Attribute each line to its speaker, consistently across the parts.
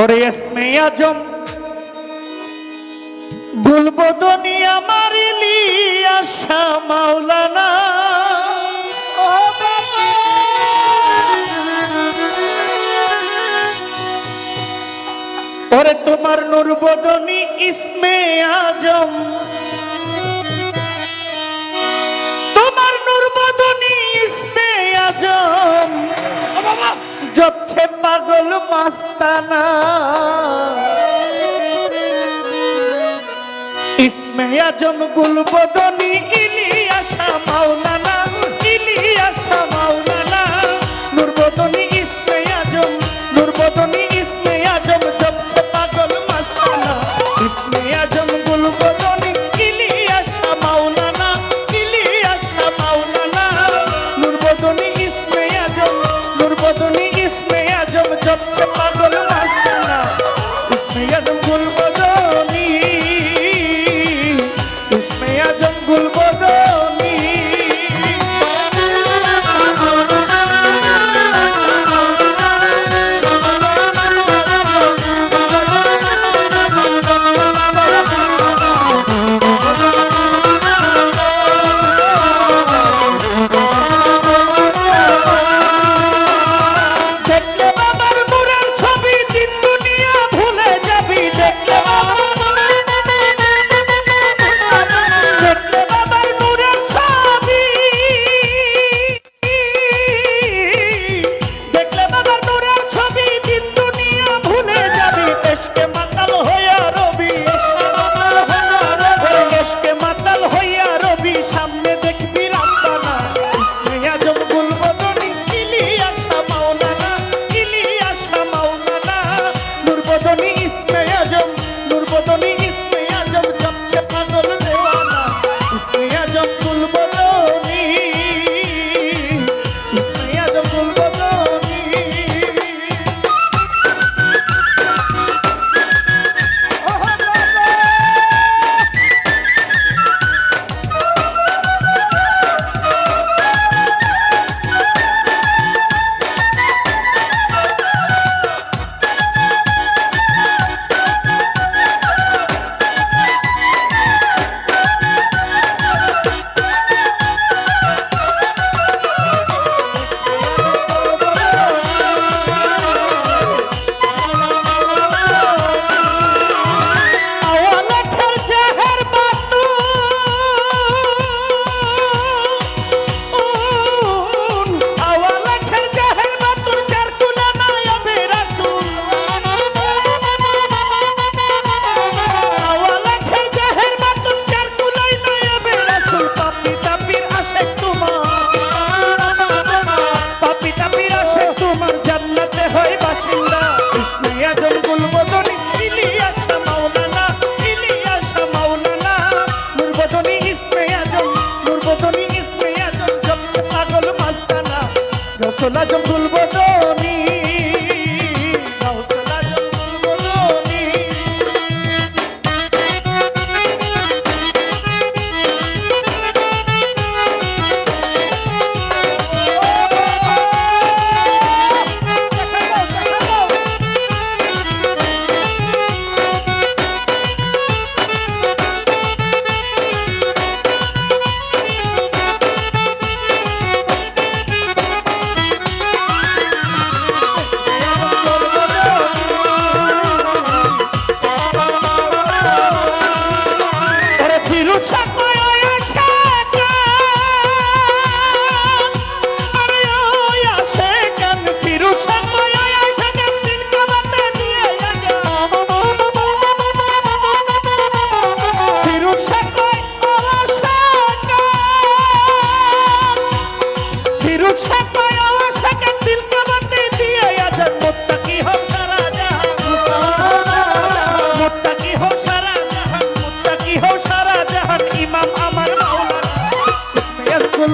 Speaker 1: ওরে এসমে আজম গুলবদনি আমার আশা মাওলানা। ওরে তোমার নুরবদনি ইসমে আজম তোমার নুরবদনি ইসমে আজম। জপছে পাগল মাস্তানা। ইসমে আজম গুলবদনি ইলিয়াসা মাওলা সোনা জম তুলব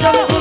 Speaker 1: Yeah.